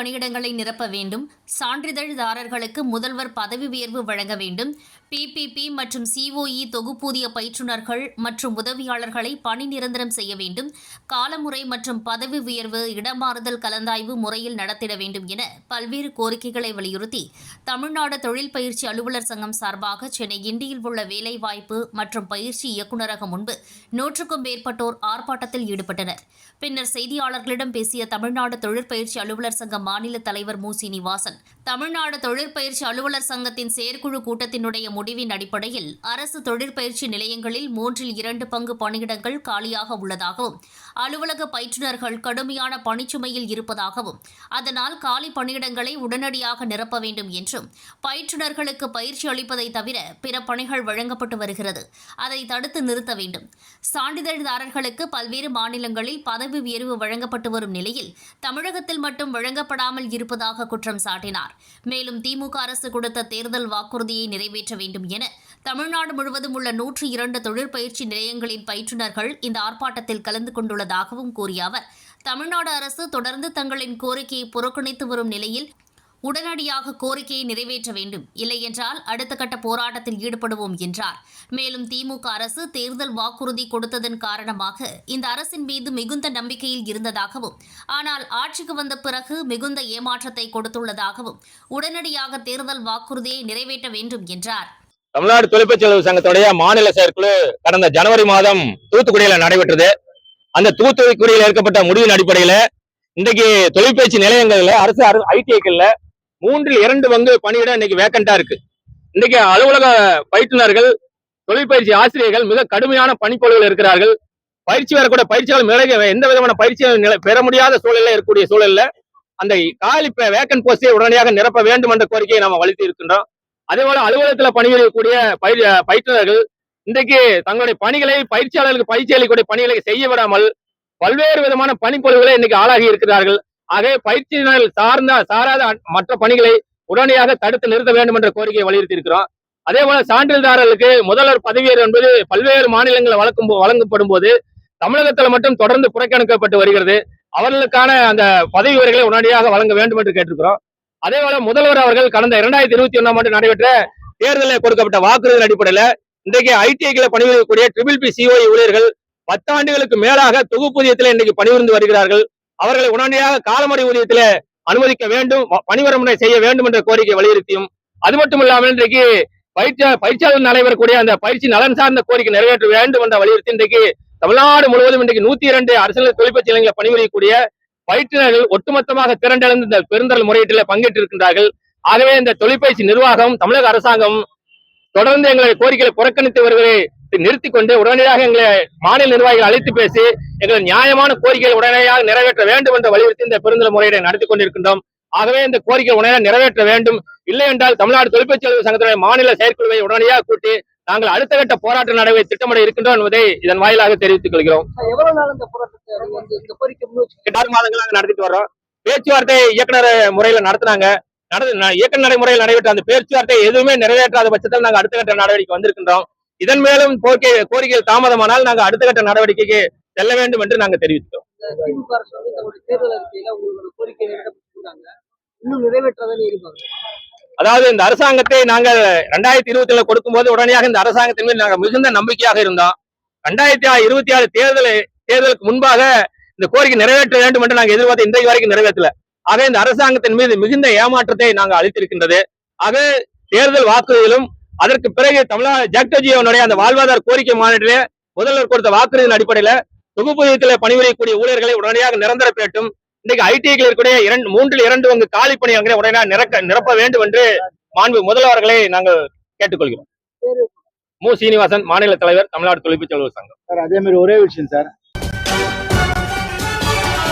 பணியிடங்களை நிரப்ப வேண்டும் சான்றிதழ்தாரர்களுக்கு முதல்வர் பதவி உயர்வு வழங்க வேண்டும். பிபிபி மற்றும் சிஓஇ தொகுப்பூதிய பயிற்றுநர்கள் மற்றும் உதவியாளர்களை பணி நிரந்தரம் செய்ய வேண்டும். காலமுறை மற்றும் பதவி உயர்வு இடமாறுதல் கலந்தாய்வு முறையில் நடத்திட வேண்டும் என பல்வேறு கோரிக்கைகளை வலியுறுத்தி தமிழ்நாடு தொழில் பயிற்சி அலுவலர் சங்கம் சார்பாக சென்னை கிண்டியில் உள்ள வேலைவாய்ப்பு மற்றும் பயிற்சி இயக்குநரகம் முன்பு நூற்றுக்கும் மேற்பட்டோர் ஆர்ப்பாட்டத்தில் ஈடுபட்டனர். பின்னர் செய்தியாளர்களிடம் பேசிய தமிழ்நாடு தொழிற்பயிற்சி அலுவலர் சங்கம் மாநில தலைவர் மு. சீனிவாசன். தமிழ்நாடு தொழிற்பயிற்சி அலுவலர் சங்கத்தின் செயற்குழு கூட்டத்தினுடைய முடிவின் அடிப்படையில் அரசு தொழிற்பயிற்சி நிலையங்களில் மூன்றில் இரண்டு பங்கு பணியிடங்கள் காலியாக உள்ளதாகவும் அலுவலக பயிற்றுநர்கள் கடுமையான பணிச்சுமையில் இருப்பதாகவும் அதனால் காலி பணியிடங்களை உடனடியாக நிரப்ப வேண்டும் என்றும் பயிற்றுநர்களுக்கு பயிற்சி அளிப்பதை தவிர பிற பணிகள் வழங்கப்பட்டு வருகிறது. அதை தடுத்து நிறுத்த வேண்டும். சான்றிதழ்தாரர்களுக்கு பல்வேறு மாநிலங்களில் பதவி உயர்வு வழங்கப்பட்டு வரும் நிலையில் தமிழகத்தில் மட்டும் வழங்கப்பட செயல்படாமல் இருப்பதாக குற்றம் சாட்டினார். மேலும் திமுக அரசு கொடுத்த தேர்தல் வாக்குறுதியை நிறைவேற்ற வேண்டும் என தமிழ்நாடு முழுவதும் உள்ள நூற்றி இரண்டு தொழிற்பயிற்சி நிலையங்களின் பயிற்றுநர்கள் இந்த ஆர்ப்பாட்டத்தில் கலந்து கொண்டுள்ளதாகவும் கூறிய அவர் தமிழ்நாடு அரசு தொடர்ந்து தங்களின் கோரிக்கையை புறக்கணித்து வரும் நிலையில் உடனடியாக கோரிக்கையை நிறைவேற்ற வேண்டும். இல்லையென்றால் அடுத்த கட்ட போராட்டத்தில் ஈடுபடுவோம் என்றார். மேலும் திமுக அரசு தேர்தல் வாக்குறுதி கொடுத்ததன் காரணமாக இந்த அரசின் மீது மிகுந்த நம்பிக்கையில் இருந்ததாகவும் ஆனால் ஆட்சிக்கு வந்த பிறகு மிகுந்த ஏமாற்றத்தை கொடுத்துள்ளதாகவும் உடனடியாக தேர்தல் வாக்குறுதியை நிறைவேற்ற வேண்டும் என்றார். தமிழ்நாடு தொழிற்பயிற்சி அலுவலர் சங்கத்துடைய மாநில செயற்குழு கடந்த ஜனவரி மாதம் தூத்துக்குடியில நடைபெற்றது. அந்த தூத்துக்குடியில் ஏற்கப்பட்ட முடிவின் அடிப்படையில இன்றைக்கு தொழிற்பயிற்சி நிலையங்கள்ல அரசு ஐடிஐக்கள்ல மூன்றில் இரண்டு பங்கு பணியிடம் இன்னைக்கு வேக்கண்டா இருக்கு. இன்னைக்கு அலுவலக பயிற்றுனர்கள் தொழிற்பயிற்சி ஆசிரியர்கள் மிக கடுமையான பணிப்பொழுவில் இருக்கிறார்கள். பயிற்சி வரக்கூடிய பயிற்சியாளர் மிளக எந்த விதமான பயிற்சியும் பெற முடியாத சூழலில் இருக்கக்கூடிய சூழல்ல அந்த காலி வேக்கன் போஸ்டை உடனடியாக நிரப்ப வேண்டும் என்ற கோரிக்கையை நாம் வலுத்தி இருக்கின்றோம். அதே போல அலுவலகத்தில் பணிபுரியக்கூடிய பயிர் பயிற்றுனர்கள் இன்றைக்கு தங்களுடைய பணிகளை பயிற்சியாளர்களுக்கு பயிற்சி அளிக்கக்கூடிய பணிகளை செய்ய விடாமல் பல்வேறு விதமான பணிப்பொழுவுகளை இன்னைக்கு ஆளாகி இருக்கிறார்கள். ஆகவே பயிற்சியினர் சார்ந்த சாராத மற்ற பணிகளை உடனடியாக தடுத்து நிறுத்த வேண்டும் என்ற கோரிக்கையை வலியுறுத்தி இருக்கிறோம் அதே போல சான்றிதழ்தாரர்களுக்கு முதல்வர் பதவியேறு என்பது பல்வேறு மாநிலங்களில் வழக்கும் வழங்கப்படும் போது தமிழகத்தில் மட்டும் தொடர்ந்து புறக்கணிக்கப்பட்டு வருகிறது. அவர்களுக்கான அந்த பதவி உரைகளை உடனடியாக வழங்க வேண்டும் என்று கேட்டிருக்கிறோம். அதே போல முதல்வர் அவர்கள் கடந்த இரண்டாயிரத்தி இருபத்தி ஒன்னாம் ஆண்டு நடைபெற்ற தேர்தலில் கொடுக்கப்பட்ட வாக்குறுதியின் அடிப்படையில் இன்றைக்கு ஐடிஐக்களை பணிபுரியக்கூடிய ட்ரிபிள் பி சிஓஇ ஊழியர்கள் பத்தாண்டுகளுக்கு மேலாக தொகுப்பூதியத்தில் இன்றைக்கு பணிபுரிந்து வருகிறார்கள். அவர்களை உடனடியாக காலமடை ஊதியத்தில் அனுமதிக்க வேண்டும் பணிவரமுறை செய்ய வேண்டும் என்ற கோரிக்கை வலியுறுத்தியும். அது மட்டும் இல்லாமல் இன்றைக்கு பயிற்சி பயிற்சியாளர் நடைபெறக்கூடிய அந்த பயிற்சி நலன் சார்ந்த கோரிக்கை நிறைவேற்ற வேண்டும் என்ற வலியுறுத்தி இன்றைக்கு தமிழ்நாடு முழுவதும் இன்றைக்கு நூத்தி இரண்டு அரசியல் தொழிற்பயிற்சி நிலையங்களில் பணிபுரியக்கூடிய பயிற்றுநர்கள் ஒட்டுமொத்தமாக திரண்டெழுந்து இந்த பெருந்தல் முறையீட்டில் பங்கேற்றிருக்கின்றார்கள். ஆகவே இந்த தொழிற்பயிற்சி நிர்வாகம் தமிழக அரசாங்கம் தொடர்ந்து எங்களுடைய கோரிக்கைகளை புறக்கணித்து வருவதை நிறுத்திக் கொண்டு உடனடியாக எங்களை மாநில நிர்வாகிகள் அழைத்து பேசி எங்கள் நியாயமான கோரிக்கைகளை உடனடியாக நிறைவேற்ற வேண்டும் என்ற வலியுறுத்தி இந்த பெருந்தல் முறையீடை நடத்தி கொண்டிருக்கின்றோம். ஆகவே இந்த கோரிக்கை உடனடியாக நிறைவேற்ற வேண்டும். இல்லை என்றால் தமிழ்நாடு தொழிற்பயிற்சி அலுவலர் சங்கத்தினுடைய மாநில செயற்குழுவை உடனடியாக கூட்டி நாங்கள் அடுத்த கட்ட போராட்ட நடவை திட்டமிட இருக்கின்றோம் என்பதை இதன் வாயிலாக தெரிவித்துக் கொள்கிறோம். ஆறு மாதங்களாக நடத்திட்டு வர்றோம். பேச்சுவார்த்தை இயக்குனர் முறையில நடத்துனாங்க. நடந்து இயக்குனர் நடைமுறையில் நடைபெற்ற அந்த பேச்சுவார்த்தை எதுவுமே நிறைவேற்றாத பட்சத்தில் நாங்கள் அடுத்த கட்ட நடவடிக்கை வந்திருக்கின்றோம். இதன் மேலும் கோரிக்கை கோரிக்கைகள் தாமதமானால் நாங்கள் அடுத்த கட்ட நடவடிக்கைக்கு செல்ல வேண்டும் என்று நாங்கள் தெரிவித்தோம் அதாவது இந்த அரசாங்கத்தை நாங்கள் ரெண்டாயிரத்தி இருபத்தி கொடுக்கும் போது உடனடியாக இந்த அரசாங்கத்தின் மீது நாங்கள் மிகுந்த நம்பிக்கையாக இருந்தோம். ரெண்டாயிரத்தி இருபத்தி ஆறு தேர்தல் தேர்தலுக்கு முன்பாக இந்த கோரிக்கை நிறைவேற்ற வேண்டும் என்று நாங்கள் எதிர்பார்த்து இன்றைக்கு வரைக்கும் நிறைவேற்றல. ஆக இந்த அரசாங்கத்தின் மீது மிகுந்த ஏமாற்றத்தை நாங்கள் அளித்திருக்கின்றது. ஆக தேர்தல் வாக்குறுதியிலும் அதற்கு பிறகு தமிழக ஜாக்டோஜி அவனுடைய அந்த வாழ்வாதார கோரிக்கை மாநில முதல்வர் கொடுத்த வாக்குறுதியின் அடிப்படையில தொகுப்பூதியத்தில் பணிபுரியக்கூடிய ஊழியர்களை உடனடியாக நிரந்தர பேட்டும். இன்றைக்கு ஐடிஐக்கள் இருக்கக்கூடிய இரண்டு மூன்றில் இரண்டு பங்கு காலி பணியாளர்களை உடனே நிரக்க நிரப்ப வேண்டும் என்று மாண்பு முதல்வர்களை நாங்கள் கேட்டுக்கொள்கிறோம். மு. சீனிவாசன் மாநில தலைவர் தமிழ்நாடு தொழிற்பயிற்சி சங்கம். சார் அதே மாதிரி ஒரே விஷயம் சார்.